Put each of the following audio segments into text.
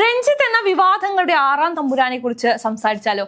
രഞ്ജിത്ത് എന്ന വിവാദങ്ങളുടെ ആറാം തമ്പുരാനെ കുറിച്ച് സംസാരിച്ചാലോ?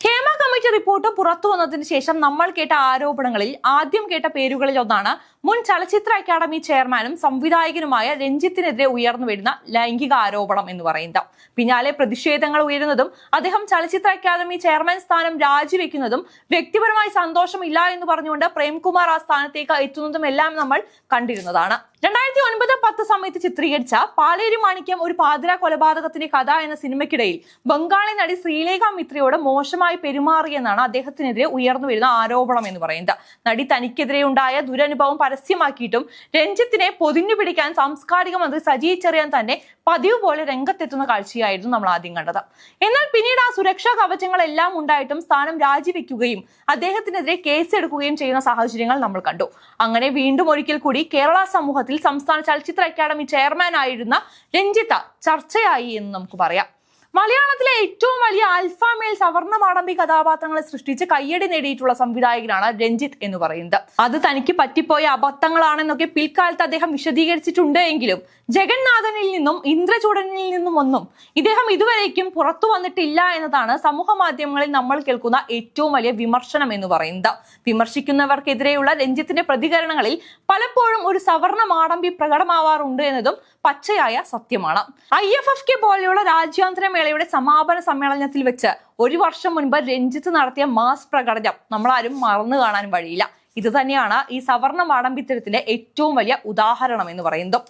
ഹേമ കമ്മിറ്റി റിപ്പോർട്ട് പുറത്തു വന്നതിന് ശേഷം നമ്മൾ കേട്ട ആരോപണങ്ങളിൽ ആദ്യം കേട്ട പേരുകളിൽ ഒന്നാണ് മുൻ ചലച്ചിത്ര അക്കാദമി ചെയർമാനും സംവിധായകനുമായ രഞ്ജിത്തിനെതിരെ ഉയർന്നു വരുന്ന ലൈംഗിക ആരോപണം എന്ന് പറയുന്നത്. പിന്നാലെ പ്രതിഷേധങ്ങൾ ഉയരുന്നതും അദ്ദേഹം ചലച്ചിത്ര അക്കാദമി ചെയർമാൻ സ്ഥാനം രാജിവെക്കുന്നതും വ്യക്തിപരമായി സന്തോഷമില്ല എന്ന് പറഞ്ഞുകൊണ്ട് പ്രേംകുമാർ ആ സ്ഥാനത്തേക്ക് എത്തുന്നതും എല്ലാം നമ്മൾ കണ്ടിരുന്നതാണ്. രണ്ടായിരത്തി ഒൻപത് പത്ത് സമയത്ത് ചിത്രീകരിച്ച പാലേരി മാണിക്യം ഒരു പാതിര കൊലപാതകത്തിന്റെ കഥ എന്ന സിനിമയ്ക്കിടയിൽ ബംഗാളി നടി ശ്രീലേഖ മിത്രയോട് മോശമായി പെരുമാറിയെന്നാണ് അദ്ദേഹത്തിനെതിരെ ഉയർന്നു വരുന്ന ആരോപണം എന്ന് പറയുന്നത്. നടി തനിക്കെതിരെ ഉണ്ടായ ദുരനുഭവം പരസ്യമാക്കിയിട്ടും രഞ്ജിത്തിനെ പൊതിഞ്ഞു പിടിക്കാൻ സാംസ്കാരിക മന്ത്രി സജി ചെറിയാൻ തന്നെ പതിവ് പോലെ രംഗത്തെത്തുന്ന കാഴ്ചയായിരുന്നു നമ്മൾ ആദ്യം കണ്ടത്. എന്നാൽ പിന്നീട് ആ സുരക്ഷാ കവചങ്ങളെല്ലാം ഉണ്ടായിട്ടും സ്ഥാനം രാജിവെക്കുകയും അദ്ദേഹത്തിനെതിരെ കേസെടുക്കുകയും ചെയ്യുന്ന സാഹചര്യങ്ങൾ നമ്മൾ കണ്ടു. അങ്ങനെ വീണ്ടും ഒരിക്കൽ കൂടി കേരള സമൂഹത്തിൽ സംസ്ഥാന ചലച്ചിത്ര അക്കാദമി ചെയർമാൻ ആയിരുന്ന രഞ്ജിത്ത ചർച്ചയായി എന്ന് നമുക്ക് പറയാം. മലയാളത്തിലെ ഏറ്റവും വലിയ അൽഫാമേൽ സവർണ മാടമ്പി കഥാപാത്രങ്ങളെ സൃഷ്ടിച്ച് കയ്യടി നേടിയിട്ടുള്ള സംവിധായകനാണ് രഞ്ജിത്ത് എന്ന് പറയുന്നത്. അത് തനിക്ക് പറ്റിപ്പോയ അബദ്ധങ്ങളാണെന്നൊക്കെ പിൽക്കാലത്ത് അദ്ദേഹം വിശദീകരിച്ചിട്ടുണ്ട് എങ്കിലും ജഗന്നാഥനിൽ നിന്നും ഇന്ദ്രചൂടനിൽ നിന്നും ഒന്നും ഇദ്ദേഹം ഇതുവരേക്കും പുറത്തു വന്നിട്ടില്ല എന്നതാണ് സമൂഹ മാധ്യമങ്ങളിൽ നമ്മൾ കേൾക്കുന്ന ഏറ്റവും വലിയ വിമർശനം എന്ന് പറയുന്നത്. വിമർശിക്കുന്നവർക്കെതിരെയുള്ള രഞ്ജിത്തിന്റെ പ്രതികരണങ്ങളിൽ പലപ്പോഴും ഒരു സവർണ മാടമ്പി പ്രകടമാവാറുണ്ട് എന്നതും പച്ചയായ സത്യമാണ്. ഐ എഫ് എഫ് കെ പോലെയുള്ള രാജ്യാന്തര മേളയുടെ സമാപന സമ്മേളനത്തിൽ വെച്ച് ഒരു വർഷം മുൻപ് രഞ്ജിത്ത് നടത്തിയ മാസ് പ്രകടനം നമ്മളാരും മറന്നു കാണാൻ വഴിയില്ല. ഇത് തന്നെയാണ് ഈ സവർണ മാടമ്പിത്തരത്തിന്റെ ഏറ്റവും വലിയ ഉദാഹരണം എന്ന് പറയുന്നത്.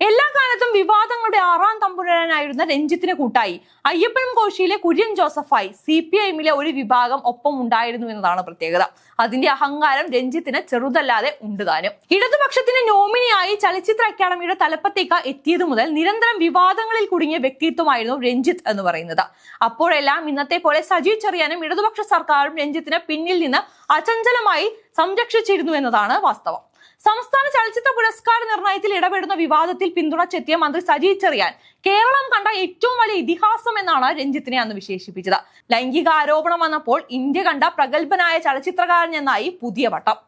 എല്ലാ കാലത്തും വിവാദങ്ങളുടെ ആറാം തമ്പുരാനായിരുന്ന രഞ്ജിത്തിന് കൂട്ടായി. അയ്യപ്പനും കോശിയിലെ കുര്യൻ ജോസഫായി സി പി ഐഎമ്മിലെ ഒരു വിഭാഗം ഒപ്പം ഉണ്ടായിരുന്നു എന്നതാണ് പ്രത്യേകത. അതിന്റെ അഹങ്കാരം രഞ്ജിത്തിന് ചെറുതല്ലാതെ ഉണ്ട് താനും. ഇടതുപക്ഷത്തിന്റെ നോമിനിയായി ചലച്ചിത്ര അക്കാദമിയുടെ തലപ്പത്തേക്ക് എത്തിയത് മുതൽ നിരന്തരം വിവാദങ്ങളിൽ കുടുങ്ങിയ വ്യക്തിത്വമായിരുന്നു രഞ്ജിത്ത് എന്ന് പറയുന്നത്. അപ്പോഴെല്ലാം ഇന്നത്തെ പോലെ സജി ചെറിയാനും ഇടതുപക്ഷ സർക്കാരും രഞ്ജിത്തിന് പിന്നിൽ നിന്ന് അചഞ്ചലമായി സംരക്ഷിച്ചിരുന്നു എന്നതാണ് വാസ്തവം. സംസ്ഥാന ചലച്ചിത്ര പുരസ്കാര നിർണയത്തിൽ ഇടപെടുന്ന വിവാദത്തിൽ പിന്തുണച്ചെത്തിയ മന്ത്രി സജി ചെറിയാൻ കേരളം കണ്ട ഏറ്റവും വലിയ ഇതിഹാസം എന്നാണ് രഞ്ജിത്തിനെ അന്ന് വിശേഷിപ്പിച്ചത്. ലൈംഗിക ആരോപണം വന്നപ്പോൾ ഇന്ത്യ കണ്ട പ്രഗത്ഭനായ ചലച്ചിത്രകാരൻ എന്നായി പുതിയ വട്ടം.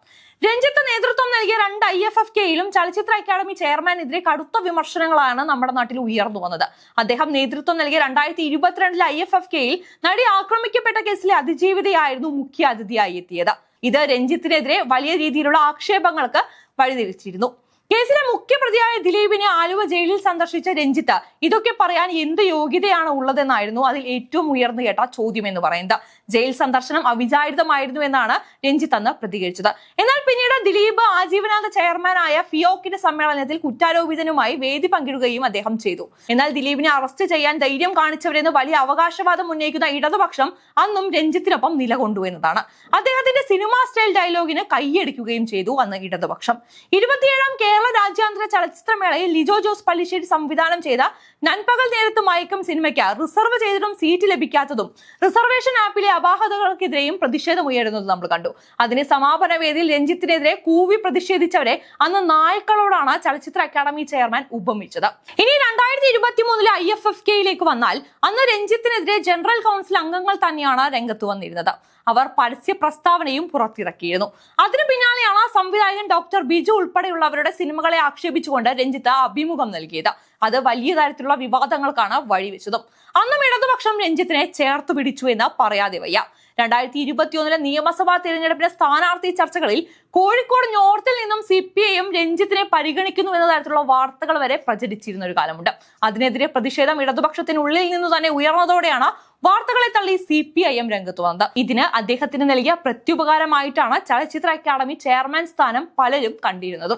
രഞ്ജിത്ത് നേതൃത്വം നൽകിയ രണ്ട് ഐ എഫ് എഫ് കെയിലും ചലച്ചിത്ര അക്കാദമി ചെയർമാനെതിരെ കടുത്ത വിമർശനങ്ങളാണ് നമ്മുടെ നാട്ടിൽ ഉയർന്നു വന്നത്. അദ്ദേഹം നേതൃത്വം നൽകിയ രണ്ടായിരത്തി ഇരുപത്തിരണ്ടിലെ ഐ എഫ് എഫ് കെയിൽ നടി ആക്രമിക്കപ്പെട്ട കേസിലെ അതിജീവിതയായിരുന്നു മുഖ്യ അതിഥിയായി എത്തിയത്. ഇത് രഞ്ജിത്തിനെതിരെ വലിയ രീതിയിലുള്ള ആക്ഷേപങ്ങൾക്ക് വഴിതിരിച്ചിരുന്നു. കേസിലെ മുഖ്യപ്രതിയായ ദിലീപിനെ ആലുവ ജയിലിൽ സന്ദർശിച്ച രഞ്ജിത്ത് ഇതൊക്കെ പറയാൻ എന്ത് യോഗ്യതയാണ് ഉള്ളതെന്നായിരുന്നു അതിൽ ഏറ്റവും ഉയർന്നു കേട്ട ചോദ്യം എന്ന് പറയുന്നത്. ജയിൽ സന്ദർശനം അവിചാരിതമായിരുന്നു എന്നാണ് രഞ്ജിത്ത് അന്ന് പ്രതികരിച്ചത്. എന്നാൽ പിന്നീട് ദിലീപ് ആജീവനാന്ത ചെയർമാനായ ഫിയോക്കിന്റെ സമ്മേളനത്തിൽ കുറ്റാരോപിതനുമായി വേദി പങ്കിടുകയും അദ്ദേഹം ചെയ്തു. എന്നാൽ ദിലീപിനെ അറസ്റ്റ് ചെയ്യാൻ ധൈര്യം കാണിച്ചവരെന്ന് വലിയ അവകാശവാദം ഉന്നയിക്കുന്ന ഇടതുപക്ഷം അന്നും രഞ്ജിത്തിനൊപ്പം നിലകൊണ്ടു എന്നതാണ്. അദ്ദേഹത്തിന്റെ സിനിമാ സ്റ്റൈൽ ഡയലോഗിന് കൈയടിക്കുകയും ചെയ്തു അന്ന് ഇടതുപക്ഷം. ഇരുപത്തിയേഴാം കേരള രാജ്യാന്തര ചലച്ചിത്രമേളയിൽ ലിജോ ജോസ് പള്ളിശ്ശേരി സംവിധാനം ചെയ്ത നൻപകൽ നേരത്ത് മയക്കം സിനിമയ്ക്ക് റിസർവ് ചെയ്തിട്ടും സീറ്റ് ലഭിക്കാത്തതും റിസർവേഷൻ ആപ്പിലെ അപാഹതകൾക്കെതിരെയും പ്രതിഷേധം ഉയരുന്നതും നമ്മൾ കണ്ടു. അതിന് സമാപന വേദിയിൽ രഞ്ജിത്തിനെതിരെ കൂവി പ്രതിഷേധിച്ചവരെ അന്ന് നായ്ക്കളോടാണ് ചലച്ചിത്ര അക്കാദമി ചെയർമാൻ ഉപമിച്ചത്. ഇനി രണ്ടായിരത്തി ഇരുപത്തി മൂന്നിലെ ഐ എഫ് എഫ് കെയിലേക്ക് വന്നാൽ അന്ന് രഞ്ജിത്തിനെതിരെ ജനറൽ കൗൺസിൽ അംഗങ്ങൾ തന്നെയാണ് രംഗത്ത് വന്നിരുന്നത്. അവർ പരസ്യ പ്രസ്താവനയും പുറത്തിറക്കിയിരുന്നു. അതിനു പിന്നാലെയാണ് സംവിധായകൻ ഡോക്ടർ ബിജു ഉൾപ്പെടെയുള്ളവരുടെ സിനിമകളെ ആക്ഷേപിച്ചുകൊണ്ട് രഞ്ജിത്ത് അഭിമുഖം നൽകിയത്. അത് വലിയ തരത്തിലുള്ള വിവാദങ്ങൾക്കാണ് വഴിവെച്ചതും. അന്നും ഇടതുപക്ഷം രഞ്ജിത്തിനെ ചേർത്ത് പിടിച്ചു എന്ന് പറയാതെ വയ്യ. രണ്ടായിരത്തി ഇരുപത്തിയൊന്നിലെ നിയമസഭാ തിരഞ്ഞെടുപ്പിന്റെ സ്ഥാനാർത്ഥി ചർച്ചകളിൽ കോഴിക്കോട് നോർത്തിൽ നിന്നും സി പി ഐ എം രഞ്ജിത്തിനെ പരിഗണിക്കുന്നു എന്ന തരത്തിലുള്ള വാർത്തകൾ വരെ പ്രചരിച്ചിരുന്ന ഒരു കാലമുണ്ട്. അതിനെതിരെ പ്രതിഷേധം ഇടതുപക്ഷത്തിനുള്ളിൽ നിന്ന് തന്നെ ഉയർന്നതോടെയാണ് വാർത്തകളെ തള്ളി സി പി ഐ എം രംഗത്ത് വന്നത്. ഇതിന് അദ്ദേഹത്തിന് നൽകിയ പ്രത്യുപകാരമായിട്ടാണ് ചലച്ചിത്ര അക്കാദമി ചെയർമാൻ സ്ഥാനം പലരും കണ്ടിരുന്നതും.